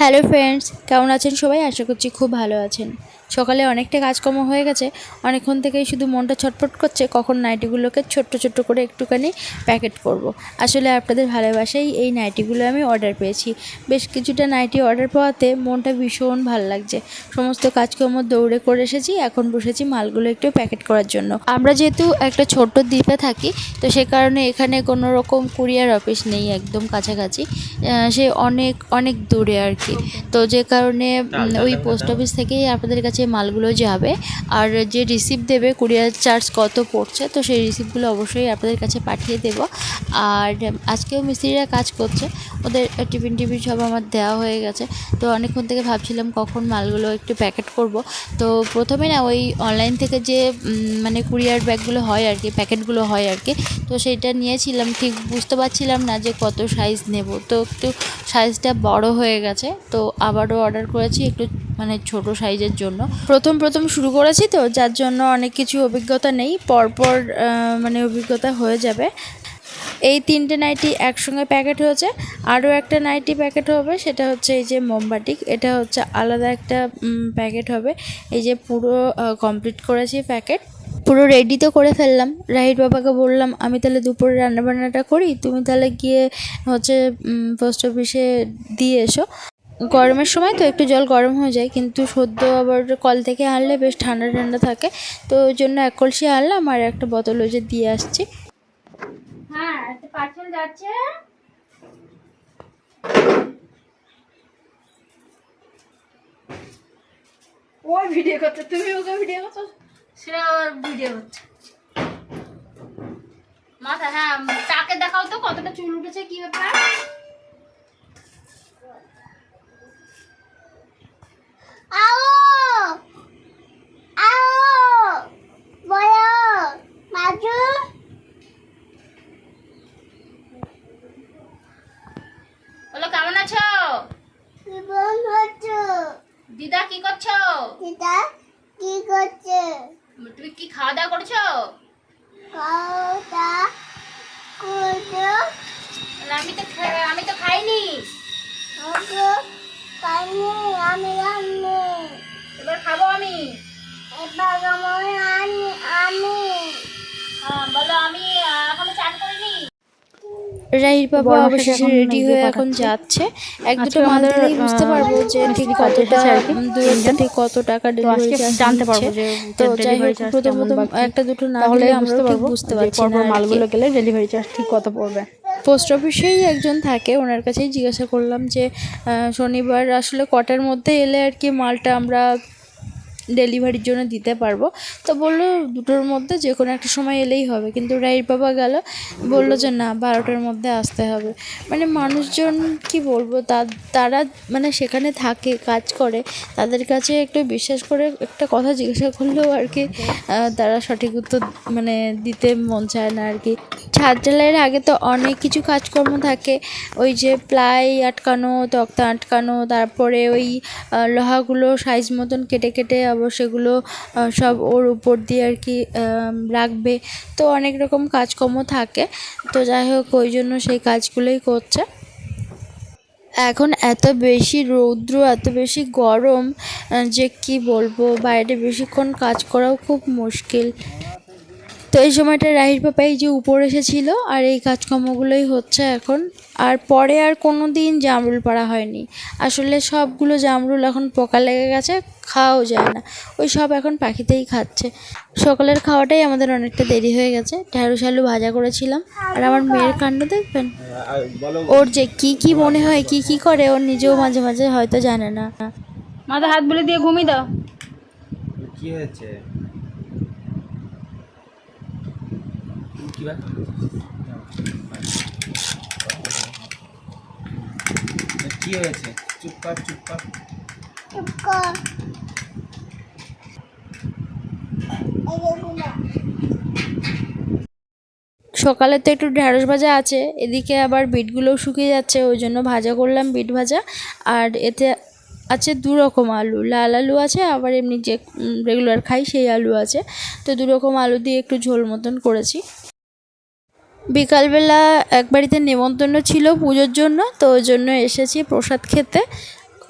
Hello friends, কেমন আছেন সবাই? আশা করছি খুব ভালো আছেন। সকালে অনেকটা কাজকর্ম হয়ে গেছে। অনেকক্ষণ থেকেই শুধু মনটা ছটফট করছে। কখন নাইটিগুলোকে ছোট্ট ছোট্ট করে একটুখানি প্যাকেট করব। আসলে আপনাদের ভালোবাসাই এই নাইটিগুলো আমি অর্ডার পেয়েছি। বেশ কিছুটা নাইটি অর্ডার পাওয়াতে মনটা ভীষণ ভালো লাগছে। সমস্ত কাজকর্ম দৌড়ে করে এসেছি। এখন বসেছি মালগুলো একটু প্যাকেট করার জন্য। আমরা যেহেতু একটা ছোট্ট দ্বীপে থাকি, তো সে কারণে এখানে কোনো রকম কুরিয়ার অফিস নেই একদম কাছাকাছি। সে অনেক অনেক দূরে আর কি। তো যে কারণে ওই পোস্ট অফিস থেকেই আপনাদের কাছে মালগুলো যাবে। আর যে রিসিপ্ট দেবে কুরিয়ার চার্জ কত পড়ছে তো সেই রিসিপ্টগুলো অবশ্যই আপনাদের কাছে পাঠিয়ে দেব। আর আজকেও মিস্ত্রিরা কাজ করছে ওদের টিফিন টিফিন সব আমার দেওয়া হয়ে গেছে। তো অনেকক্ষণ থেকে ভাবছিলাম কখন মালগুলো একটু প্যাকেট করব। তো প্রথমে না ওই অনলাইন থেকে যে মানে কুরিয়ার ব্যাগগুলো হয় আর কি প্যাকেটগুলো হয় আর কি তো সেইটা নিয়েছিলাম। ঠিক বুঝতে পারছিলাম না যে কত সাইজ নেব। তো একটু সাইজটা বড় হয়ে গেছে। তো আবারও অর্ডার করেছি একটু মানে ছোট সাইজের জন্য। প্রথম প্রথম শুরু করেছি তো, যার জন্য অনেক কিছু অভিজ্ঞতা নেই। পরপর মানে অভিজ্ঞতা হয়ে যাবে। এই তিনটে নাইটি একসঙ্গে প্যাকেট হয়েছে। আরও একটা নাইটি প্যাকেট হবে, সেটা হচ্ছে এই যে মোমবাটিক এটা হচ্ছে আলাদা একটা প্যাকেট হবে। এই যে পুরো কমপ্লিট করেছি প্যাকেট পুরো রেডি তো করে ফেললাম। রাহির বাবাকে বললাম, আমি তাহলে দুপুরে রান্নাবান্নাটা করি। তুমি তাহলে গিয়ে হচ্ছে পোস্ট অফিসে দিয়ে এসো। গরমের সময় তো একটু জল গরম হয়ে যায়, কিন্তু সদ্য আবার কল থেকে আনলে বেশ ঠান্ডা ঠান্ডা থাকে। তো ওই জন্য এক কলসি আনলাম আর একটা বোতল ওই যে দিয়ে আসছি। হ্যাঁ ওই ভিডিও তুমি ভিডিও মাথা হ্যাঁ তাকে দেখাও তো কতটা চুল উঠেছে, কি ব্যাপার আও আও বলো মাজু বলো কেমন আছো জীবন হচ্ছে দিদা কি করছ সেটা কি করছে তুমি কি খাওয়া দাওয়া করেছ? আমি তো আমি তো খাইনি। আমি এবার খাব আমি। এবার আনি আমি। রাহির বাবা অবশেষে রেডি হয়ে এখন যাচ্ছে। এক দুটো মাল দিলেই বুঝতে পারব যে ঠিক কতটা দূরত্ব ঠিক কত টাকা ডেলিভারি জানতে পারব যে তো যাই হোক প্রথম প্রথম একটা দুটো না হলে আমরা ঠিক পারব বুঝতে পারছি না মালগুলো গেলে ডেলিভারি চার্জ ঠিক কত পড়বে। পোস্ট অফিসেই একজন থাকে ওনার কাছেই জিজ্ঞাসা করলাম যে শনিবার আসলে কটার মধ্যে এলে আর কি মালটা আমরা ডেলিভারির জন্য দিতে পারব। তো বলল দুটোর মধ্যে যে কোনো একটা সময় এলেই হবে। কিন্তু রাইর বাবা গেল, বলল যে না, বারোটার মধ্যে আসতে হবে। মানে মানুষজন, কি বলব তারা মানে সেখানে থাকে, কাজ করে। তাদের কাছে একটু বিশ্বাস করে একটা কথা জিজ্ঞাসা করলেও আর কি তারা সঠিক উত্তর মানে দিতে মন চায় না আর কি। ছাদ ঢালাইয়ের আগে তো অনেক কিছু কাজকর্ম থাকে। ওই যে প্লাই আটকানো, তক্তা আটকানো, তারপরে ওই লোহাগুলো সাইজ মতন কেটে কেটে আবার সেগুলো সব ওর উপর দিয়ে আর কি রাখবে। তো অনেক রকম কাজকর্ম থাকে। তো যাই হোক, ওই জন্য সেই কাজগুলোই করছে। এখন এত বেশি রৌদ্র, এত বেশি গরম যে কি বলব, বাইরে বেশিক্ষণ কাজ করাও খুব মুশকিল। তো এই সময়টা রাহির পাপা এই যে উপরে এসেছিল আর এই কাজকর্মগুলোই হচ্ছে এখন। আর পরে আর কোনো দিন জামরুল পাড়া হয়নি। আসলে সবগুলো জামরুল এখন পোকা লেগে গেছে খাওয়াও যায় না। ওই সব এখন পাখিতেই খাচ্ছে। সকালের খাওয়াটাই আমাদের অনেকটা দেরি হয়ে গেছে। ঢ্যাঁড়স আলু ভাজা করেছিলাম। আর আমার মেয়ের কাণ্ড দেখবেন? ওর যে কি কি মনে হয় কি কি করে ওর নিজেও মাঝে মাঝে হয়তো জানে না। মাথা হাত বলে দিয়ে ঘুমিয়ে দাও। কি হয়েছে? কি হয়েছে? সকালে তো একটু ঢ্যাঁড়স ভাজা আছে, এদিকে আবার বিটগুলোও শুকিয়ে যাচ্ছে, ওই জন্য ভাজা করলাম বিট ভাজা। আর এতে আছে দু রকম আলু, লাল আলু আছে, আবার এমনি যে রেগুলার খাই সেই আলু আছে। তো দু রকম আলু দিয়ে একটু ঝোল মতন করেছি। বিকালবেলা এক বাড়িতে নেমন্তন্ন ছিল পুজোর জন্য, তো ওই জন্য এসেছি প্রসাদ খেতে।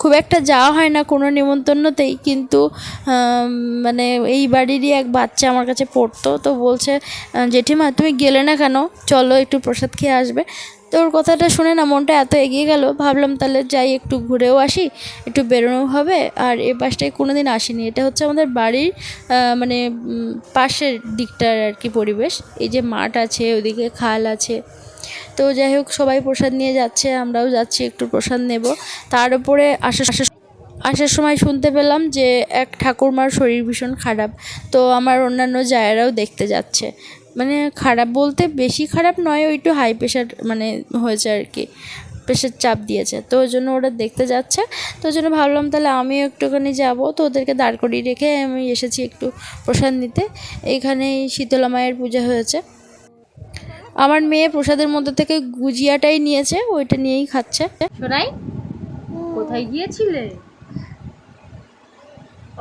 খুব একটা যাওয়া হয় না কোনো নিমন্ত্রণতেই কিন্তু মানে এই বাড়িরই এক বাচ্চা আমার কাছে পড়তো, তো বলছে জেঠিমা, তুমি গেলে না কেন? চলো একটু প্রসাদ খেয়ে আসবে। তো ওর কথাটা শুনে না মনটা এত এগিয়ে গেল। ভাবলাম তাহলে যাই, একটু ঘুরেও আসি, একটু বেরোনো হবে। আর এ পাশটায় কোনো দিন আসিনি। এটা হচ্ছে আমাদের বাড়ির মানে পাশের দিকটার আর কি পরিবেশ। এই যে মাঠ আছে ওদিকে খাল আছে। তো যাই হোক, সবাই প্রসাদ নিয়ে যাচ্ছে, আমরাও যাচ্ছি, একটু প্রসাদ নেব। তার উপরে আসার আসার- আসার সময় শুনতে পেলাম যে এক ঠাকুরমার শরীর ভীষণ খারাপ। তো আমার অন্যান্য জায়গারাও দেখতে যাচ্ছে। মানে খারাপ বলতে বেশি খারাপ নয়, ওই একটু হাই প্রেশার মানে হয়েছে আর কি। প্রেশার চাপ দিয়েছে। তো ওই জন্য ওরা দেখতে যাচ্ছে। তো ওই জন্য ভাবলাম তাহলে আমিও একটুখানি যাব। তো ওদেরকে দাঁড় করিয়ে রেখে আমি এসেছি একটু প্রসাদ নিতে। এইখানেই শীতলা মায়ের পূজা হয়েছে। আমার মেয়ে প্রসাদের মধ্যে থেকে গুজিয়াটাই নিয়েছে, ওইটা নিয়েই খাচ্ছে। সোনাই, কোথায় গিয়েছিলে?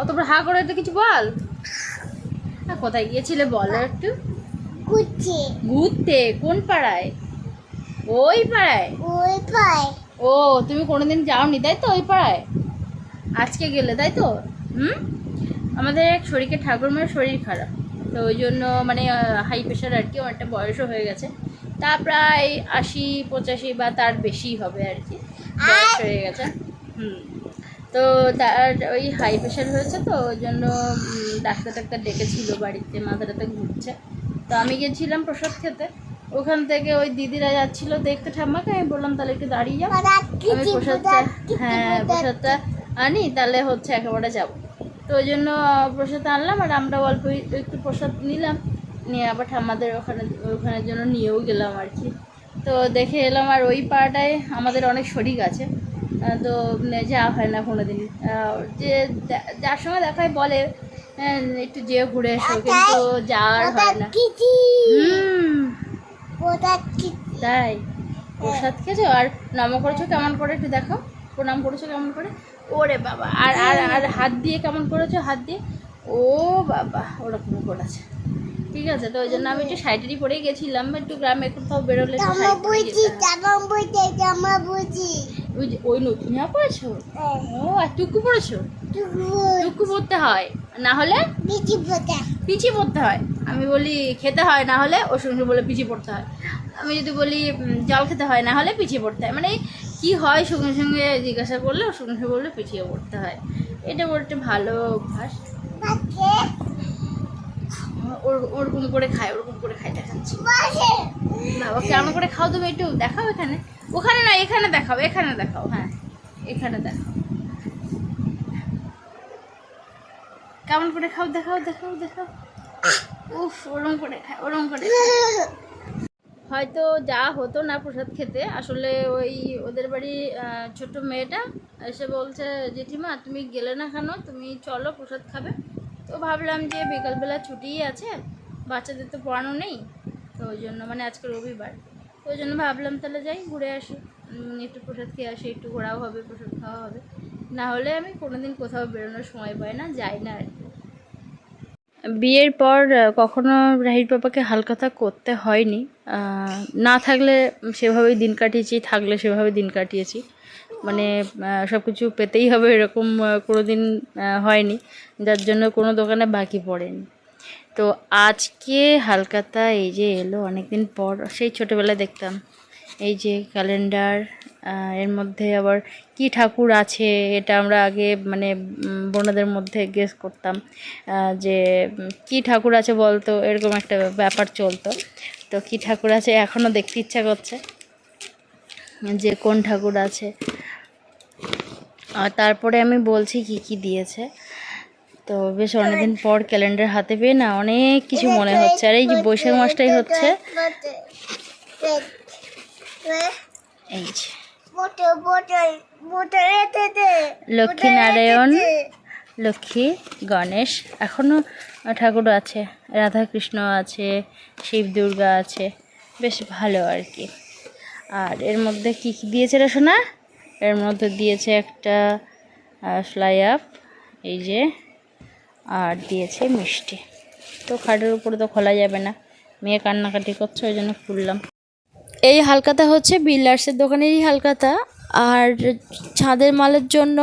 অত বড় হা করে তো কিছু বল। কোথায় গিয়েছিলে বলো একটু। কুচি ঘুরতে? কোন পাড়ায়? ওই পাড়ায়? ওই পায় ও তুমি কোনোদিন যাওনি তাই তো ওই পাড়ায়? আজকে গেলে তাই তো? হুম? আমাদের এক শরীরের ঠাকুরমার শরীর খারাপ। তো ওই জন্য মানে হাই প্রেশার আর কি অনেকটা বয়সও হয়ে গেছে। তা প্রায় আশি পঁচাশি বা তার বেশি হবে আর কি। বয়স হয়ে গেছে। হুম। তো তার ওই হাই প্রেশার হয়েছে তো ওই জন্য ডাক্তার টাক্তার ডেকেছিল বাড়িতে মাথাটাতে ঘুরছে। তো আমি গেছিলাম প্রসাদ খেতে। ওখান থেকে ওই দিদিরা যাচ্ছিল দেখতে ঠাম্মাকে আমি বললাম তাহলে একটু দাঁড়িয়ে যাও। আমি প্রসাদটা হ্যাঁ প্রসাদটা আনি তাহলে হচ্ছে একেবারে যাব। তো ওই জন্য প্রসাদ আনলাম আর আমরা অল্প একটু প্রসাদ নিলাম। নিয়ে আবার ঠাম্মাদের ওখানে ওখানের জন্য নিয়েও গেলাম আর কি। তো দেখে এলাম আর ওই পাড়াটায় আমাদের অনেক শরিক আছে। তো যাওয়া হয় না কোনো দিন যে যার সঙ্গে দেখায় বলে একটু যেয়ে ঘুরে এসো কিন্তু যাওয়ার হয় না। তাই? প্রসাদ খেয়েছো? আর নাম করেছ কেমন করে একটু দেখো প্রণাম করেছ কেমন করে? ওরে বাবা আর আর আর হাত দিয়ে কেমন করেছ? হাত দিয়ে? ও বাবা ওরকম করেছে ঠিক আছে তো ওই জন্য আমি একটু সাইডেরই পরেই গেছিলাম একটু গ্রামে কোথাও বেরোলে একটু জামা বুঝি ওই নতুন পরেছো হ্যাঁ, ও আর টুকু পরেছো টুকু পরতে হয়। না হলে পিচি পড়তে হয়। আমি বলি খেতে হয় না হলে ওর সঙ্গে বলে পিচি পড়তে হয়। আমি যদি বলি জল খেতে হয় না হলে পিছিয়ে পড়তে হয়। মানে কি হয় সঙ্গে সঙ্গে জিজ্ঞাসা করলে ওর সঙ্গে সঙ্গে বললে পিছিয়ে পড়তে হয়। এটা ওর একটা ভালো অভ্যাস। ওর ওরকম করে খায় ওরকম করে খাই দেখাচ্ছি। বাবা কেমন করে খাও তুমি একটু? দেখাও এখানে। ওখানে না এখানে দেখাও এখানে দেখাও হ্যাঁ। এখানে দেখাও। কেমন করে খাও, দেখাও দেখাও দেখাও। উফ, ওরম করে খায়, ওরম করে হয়তো যা হতো না প্রসাদ খেতে, আসলে ওই ওদের বাড়ি ছোট মেয়েটা এসে বলছে, জেঠিমা, তুমি গেলে না কেন? তুমি চলো, প্রসাদ খাবে। তো ভাবলাম যে বিকালবেলা ছুটিই আছে, বাচ্চাদের তো পড়ানো নেই, তো ওই জন্য মানে আজকে রবিবার। তো ওই জন্য ভাবলাম তাহলে যাই, ঘুরে আসি। একটু প্রসাদ খেয়ে আসি, একটু ঘোরাও হবে, প্রসাদ খাওয়া হবে। না হলে আমি কোনোদিন কোথাও বেরোনোর সময় পাই না, যাই না আর কি। বিয়ের পর কখনো রাহির পাপাকে হালখাতা করতে হয়নি। না থাকলে সেভাবেই দিন কাটিয়েছি, থাকলে সেভাবে দিন কাটিয়েছি। মানে সব কিছু পেতেই হবে এরকম কোনো দিন হয়নি। যার জন্য কোনো দোকানে বাকি পড়েনি। তো আজকে হালকাতা এই যে এলো অনেক দিন পর, সেই ছোটোবেলায় দেখতাম। এই যে ক্যালেন্ডার এর মধ্যে আবার কি ঠাকুর আছে এটা আমরা আগে মানে বোনদের মধ্যে গেস করতাম যে কি ঠাকুর আছে বলতো, এরকম একটা ব্যাপার চলতো। তো কি ঠাকুর আছে এখনও দেখতে ইচ্ছা করছে যে, কোন ঠাকুর আছে। আর তারপরে আমি বলছি কি কি দিয়েছে। তো বেশ অনেকদিন পর ক্যালেন্ডার হাতে পেয়ে না অনেক কিছু মনে হচ্ছে। আর এই যে বৈশাখ মাসটাই হচ্ছে। এই যে। দে লক্ষ্মীনারায়ণ লক্ষ্মী গণেশ এখনও ঠাকুর আছে রাধা কৃষ্ণ আছে শিব দুর্গা আছে বেশ ভালো আর কি। আর এর মধ্যে কি কি দিয়েছে রে সোনা? এর মধ্যে দিয়েছে একটা ফ্লাই আপ এই যে আর দিয়েছে মিষ্টি। তো খাটের উপরে তো খোলা যাবে না মেয়ে কান্নাকাটি করছে ওই জন্য খুললাম। এই হালকাতা হচ্ছে বিল্ডার্সের দোকানেরই হালকাতা। আর ছাদের মালের জন্য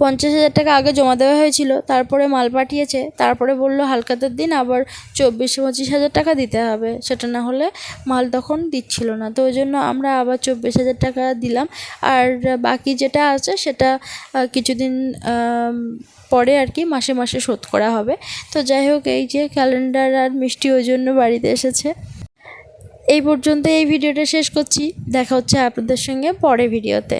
পঞ্চাশ হাজার টাকা আগে জমা দেওয়া হয়েছিল, তারপরে মাল পাঠিয়েছে, তারপরে বলল হালকাতের দিন আবার চব্বিশ পঁচিশ হাজার টাকা দিতে হবে। সেটা না হলে মাল তখন দিচ্ছিল না। তো ওই জন্য আমরা আবার চব্বিশ হাজার টাকা দিলাম। আর বাকি যেটা আছে সেটা কিছুদিন পরে আর কি মাসে মাসে শোধ করা হবে। তো যাই হোক, এই যে ক্যালেন্ডার আর মিষ্টি ওই জন্য বাড়িতে এসেছে। এই পর্যন্ত এই ভিডিওটা শেষ করছি। দেখা হচ্ছে আপনাদের সঙ্গে পরে ভিডিওতে।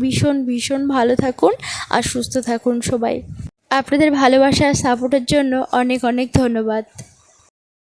ভীষণ ভীষণ ভালো থাকুন আর সুস্থ থাকুন সবাই। আপনাদের ভালোবাসা সাপোর্টের জন্য অনেক অনেক ধন্যবাদ।